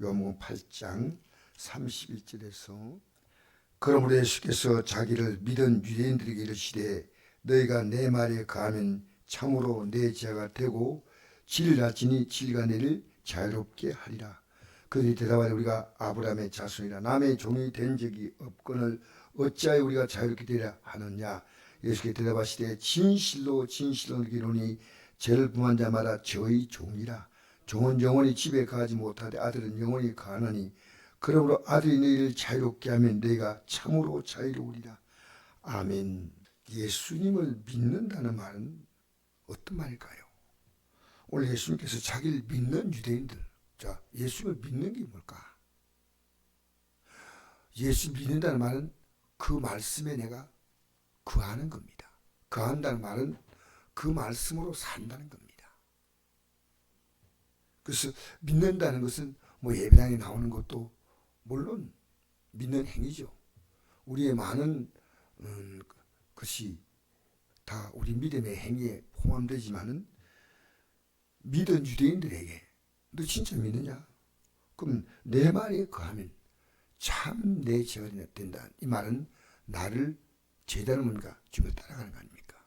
요한복음 8장 31절에서 그러므로 예수께서 자기를 믿은 유대인들에게 이르시되 너희가 내 말에 가하면 참으로 내 제자가 되고 진리라 지니 진리가 너를 자유롭게 하리라. 그들이 대답하되 우리가 아브라함의 자손이라 남의 종이 된 적이 없거늘 어찌하여 우리가 자유롭게 되려 하느냐 예수께 대답하시되 진실로 진실로 너희노니 죄를 범한 자마다 저의 종이라 종은 영원히 집에 가지 못하되 아들은 영원히 가느니 그러므로 아들이 너희를 자유롭게 하면 너희가 참으로 자유로우리라 아멘 예수님을 믿는다는 말은 어떤 말일까요? 오늘 예수님께서 자기를 믿는 유대인들 자 예수님을 믿는 게 뭘까? 예수 믿는다는 말은 그 말씀에 내가 거하는 겁니다. 거한다는 말은 그 말씀으로 산다는 겁니다. 그래서 믿는다는 것은 뭐 예배당에 나오는 것도 물론 믿는 행위죠. 우리의 많은 음, 것이 다 우리 믿음의 행위에 포함되지만은 믿은 유대인들에게 너 진짜 믿느냐? 그럼 내 말에 거하면 참내 죄가 된다. 이 말은 나를 제대로 뭔가 주변 따라가는 거 아닙니까?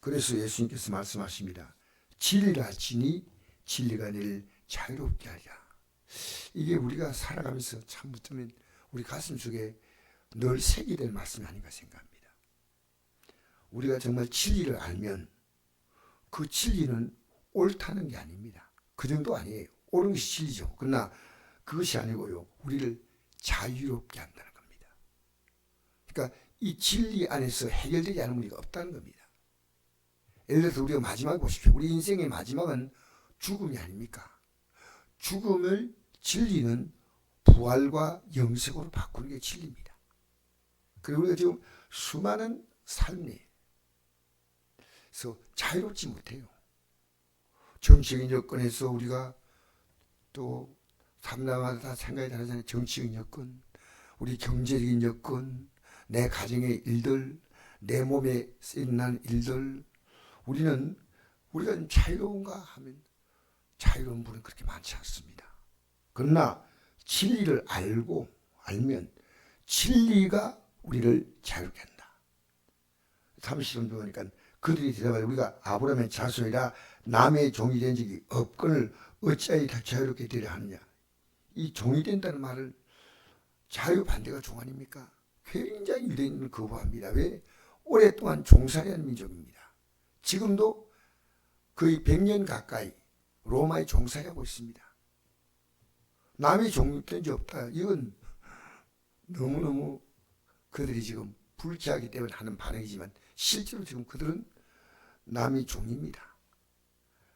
그래서 예수님께서 말씀하십니다. 진리라 지니 진리가 늘 자유롭게 하리라. 이게 우리가 살아가면서 참 붙으면 우리 가슴 속에 늘 새기 될 말씀이 아닌가 생각합니다. 우리가 정말 진리를 알면 그 진리는 옳다는 게 아닙니다. 그 정도 아니에요. 옳은 것이 진리죠. 그러나 그것이 아니고요. 우리를 자유롭게 한다는 겁니다. 그러니까 이 진리 안에서 해결되지 않은 문제가 없다는 겁니다. 예를 들어서 우리가 마지막에 보십시오. 우리 인생의 마지막은 죽음이 아닙니까? 죽음을 진리는 부활과 영생으로 바꾸는 게 진리입니다. 그리고 우리가 지금 수많은 삶에 서 자유롭지 못해요. 정치적인 여건에서 우리가 또 삶마다 다 생각이 다르잖아요. 정치적인 여건, 우리 경제적인 여건, 내 가정의 일들, 내 몸에 쓰이는 일들, 우리는 우리가 좀 자유로운가 하면 자유로운 분은 그렇게 많지 않습니다. 그러나 진리를 알고 알면 진리가 우리를 자유롭게 한다. 30절 보니까 그들이 대답하되 우리가 아브라함의 자손이라 남의 종이 된 적이 없건을 어찌하여 다 자유롭게 되려 하느냐. 이 종이 된다는 말을 자유 반대가 종 아닙니까? 굉장히 유대인을 거부합니다. 왜? 오랫동안 종살이한 민족입니다. 지금도 거의 100년 가까이 로마에 종살이하고 있습니다. 남의 종된 적 없다. 이건 너무너무 그들이 지금 불쾌하기 때문에 하는 반응이지만 실제로 지금 그들은 남의 종입니다.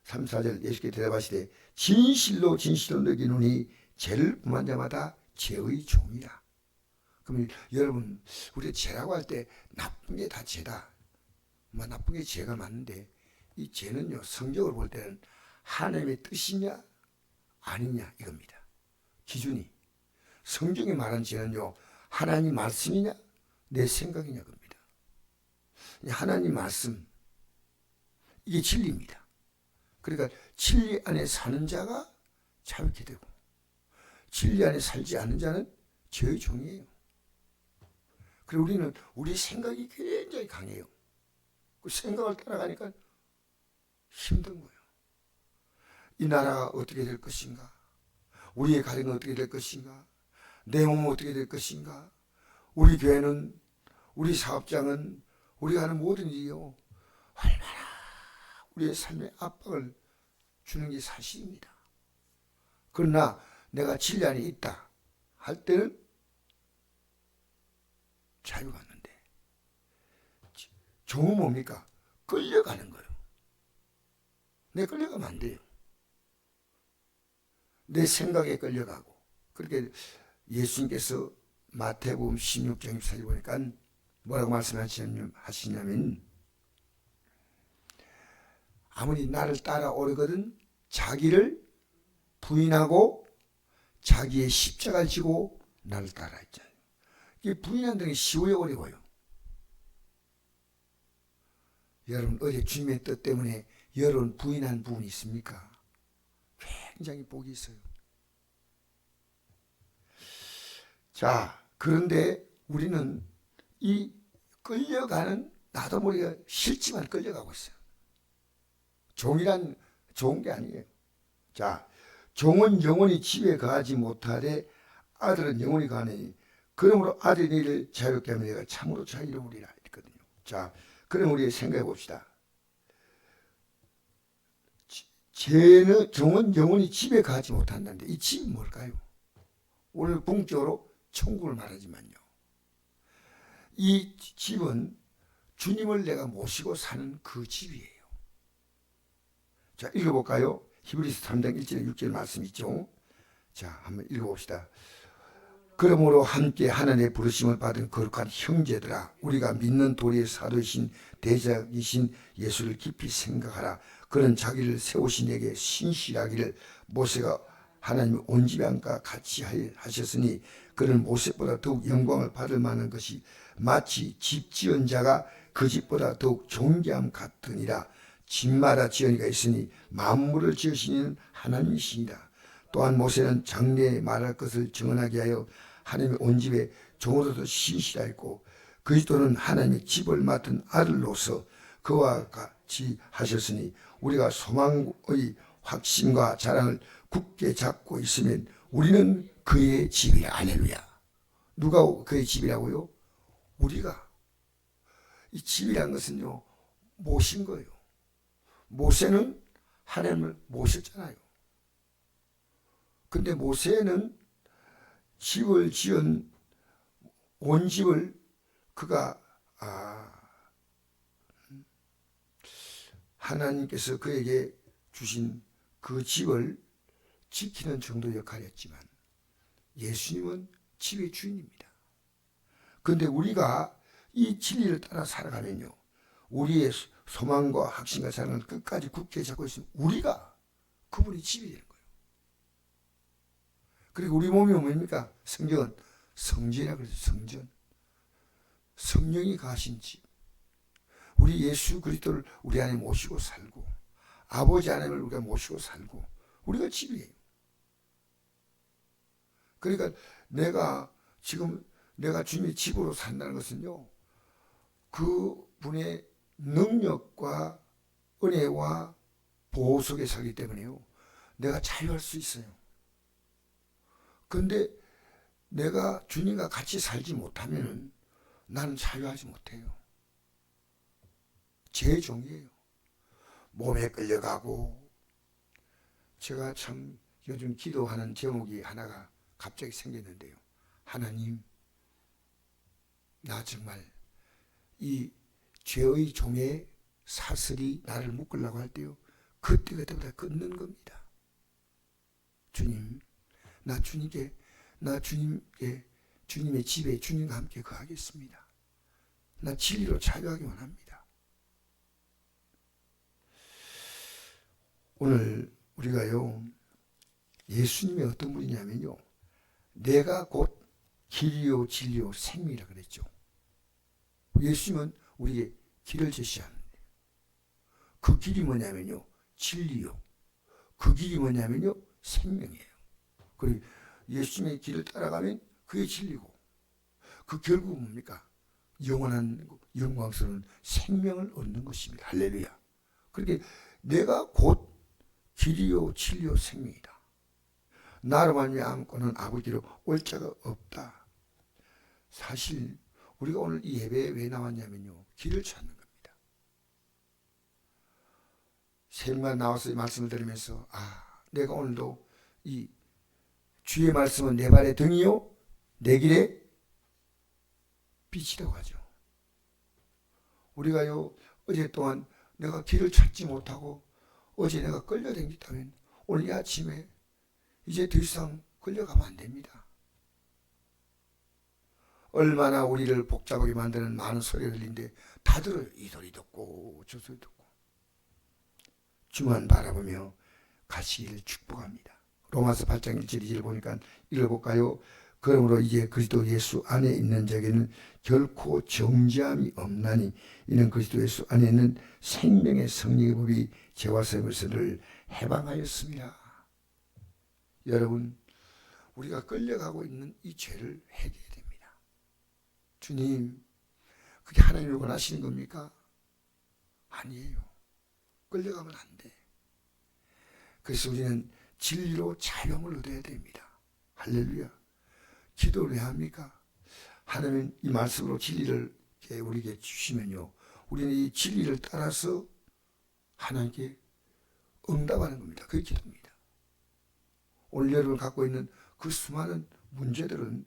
3, 4절 예수께 대답하시되 진실로 진실로 너기노니 죄를 범한 자마다 죄의 종이라. 그러면 여러분 우리 죄라고 할 때 나쁜 게 다 죄다. 뭐 나쁜 게 죄가 맞는데 이 죄는요 성적으로 볼 때는 하나님의 뜻이냐 아니냐 이겁니다. 기준이 성경이 말한 죄는요 하나님 말씀이냐 내 생각이냐 겁니다. 하나님 말씀 이게 진리입니다. 그러니까 진리 안에 사는 자가 자유케 되고 진리 안에 살지 않는 자는 죄의 종이에요. 그리고 우리는 우리 생각이 굉장히 강해요. 그 생각을 따라가니까 힘든 거예요. 이 나라가 어떻게 될 것인가? 우리의 가정은 어떻게 될 것인가? 내 몸은 어떻게 될 것인가? 우리 교회는 우리 사업장은 우리가 하는 모든 일이요 얼마나 우리의 삶에 압박을 주는 게 사실입니다. 그러나 내가 진리 안에 있다 할 때는 자유가 없는데 종은 뭡니까? 끌려가는 거예요. 내 끌려가면 안 돼요. 내 생각에 끌려가고 그렇게 예수님께서 마태복음 16장 24절 보니까 뭐라고 말씀하시냐면 아무리 나를 따라오르거든 자기를 부인하고 자기의 십자가를 지고 나를 따라 했잖아요. 이 부인한다는 게 쉬워요 어려워요? 여러분 어제 주님의 뜻 때문에 여러분 부인한 부분이 있습니까? 굉장히 복이 있어요. 자, 그런데 우리는 이 끌려가는 나도 모르게 싫지만 끌려가고 있어요. 종이란 좋은 게 아니에요. 자, 종은 영원히 집에 가지 못하되 아들은 영원히 가니 그러므로 아들이 를 자유롭게 하면 내가 참으로 자유로우리라 했거든요. 자, 그럼 우리 생각해 봅시다. 지- 죄는 종은 영원히 집에 가지 못한다는데 이 집이 뭘까요? 오늘 궁적으로 천국을 말하지만요. 이 집은 주님을 내가 모시고 사는 그 집이에요. 자, 읽어볼까요? 히브리스 3장 1절 6절 말씀 있죠. 자, 한번 읽어봅시다. 그러므로 함께 하나님의 부르심을 받은 거룩한 형제들아 우리가 믿는 도리의 사도이신 대작이신 예수를 깊이 생각하라. 그는 자기를 세우신 에게 신실하기를 모세가 하나님의 온 집안과 같이 하셨으니 그는 모세보다 더욱 영광을 받을 만한 것이 마치 집 지은 자가 그 집보다 더욱 존귀함 같으니라. 집마다 지은이가 있으니 만물을 지으시는 하나님이시니라 또한 모세는 장래에 말할 것을 증언하게 하여 하나님의 온 집에 종으로도 신실하였고 그리스도는 하나님의 집을 맡은 아들로서 그와 같이 하셨으니 우리가 소망의 확신과 자랑을 굳게 잡고 있으면 우리는 그의 집이라. 할렐루야. 누가 그의 집이라고요? 우리가. 이 집이란 것은요 모신 거예요. 모세는 하나님을 모셨잖아요. 근데 모세는 집을 지은 온 집을 그가 아, 하나님께서 그에게 주신 그 집을 지키는 정도 역할이었지만 예수님은 집의 주인입니다. 그런데 우리가 이 진리를 따라 살아가면요. 우리의 소망과 확신과 사랑을 끝까지 굳게 잡고 있으면 우리가 그분이 집이 되는 거예요. 그리고 우리 몸이 뭡니까? 성경은 성전이라 그러죠. 성전. 성령이 가신 집. 우리 예수 그리스도를 우리 안에 모시고 살고 아버지 하나님을 우리가 모시고 살고 우리가 집이에요. 그러니까 내가 지금 내가 주님의 집으로 산다는 것은요. 그 분의 능력과 은혜와 보호 속에 살기 때문에요. 내가 자유할 수 있어요. 그런데 내가 주님과 같이 살지 못하면 나는 자유하지 못해요. 제 종이에요. 몸에 끌려가고 제가 참 요즘 기도하는 제목이 하나가 갑자기 생겼는데요. 하나님, 나 정말 이 죄의 종의 사슬이 나를 묶으려고 할 때요. 그때 그때마다 끊는 겁니다. 주님, 나 주님께, 나 주님께, 주님의 집에 주님과 함께 거하겠습니다. 나 진리로 자유하기 원합니다. 오늘 우리가요, 예수님이 어떤 분이냐면요, 내가 곧 길이요, 진리요, 생명이라 그랬죠. 예수님은 우리에게 길을 제시하는데, 그 길이 뭐냐면요, 진리요. 그 길이 뭐냐면요, 생명이에요. 그리고 예수님의 길을 따라가면 그게 진리고, 그 결국은 뭡니까? 영원한 영광스러운 생명을 얻는 것입니다. 할렐루야. 그렇게 내가 곧 길이요 진리요 생명이다. 나로 말미암고는 아버지로 올 자가 없다. 사실 우리가 오늘 이 예배에 왜 나왔냐면요. 길을 찾는 겁니다. 새벽만 나와서 이 말씀을 들으면서 아 내가 오늘도 이 주의 말씀은 내 발의 등이요 내 길의 빛이라고 하죠. 우리가요 어제 동안 내가 길을 찾지 못하고 어제 내가 끌려다녔다면 오늘 이 아침에 이제 더 이상 끌려가면 안 됩니다. 얼마나 우리를 복잡하게 만드는 많은 소리가 들리는데 다 들어요. 이 소리 듣고 저 소리 듣고 주만 바라보며 가시기를 축복합니다. 로마서 8장 1절 2절 보니까 읽어볼까요? 그러므로 이제 그리스도 예수 안에 있는 자에게는 결코 정죄함이 없나니 이는 그리스도 예수 안에 있는 생명의 성령의 법이 죄와 세에서를 해방하였습니다. 여러분 우리가 끌려가고 있는 이 죄를 해결해야 됩니다. 주님, 그게 하나님이 원하시는 겁니까? 아니에요. 끌려가면 안 돼. 그래서 우리는 진리로 자유함을 얻어야 됩니다. 할렐루야. 기도를 왜 합니까? 하나님 이 말씀으로 진리를 우리에게 주시면요. 우리는 이 진리를 따라서 하나님께 응답하는 겁니다. 그게 기도입니다. 오늘 여러분 갖고 있는 그 수많은 문제들은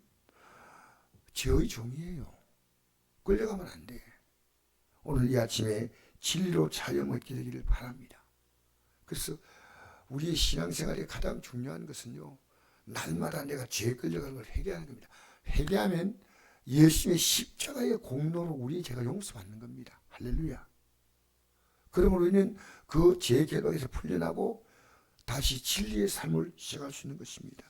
죄의 종이에요. 끌려가면 안 돼. 오늘 이 아침에 진리로 얻게 되기를 바랍니다. 그래서 우리의 신앙생활에 가장 중요한 것은요. 날마다 내가 죄에 끌려가는 걸 회개하는 겁니다. 회개하면 예수의 십자가의 공로로 우리의 죄가 용서받는 겁니다. 할렐루야. 그러므로 우리는 그죄 결박에서 풀려나고 다시 진리의 삶을 시작할 수 있는 것입니다.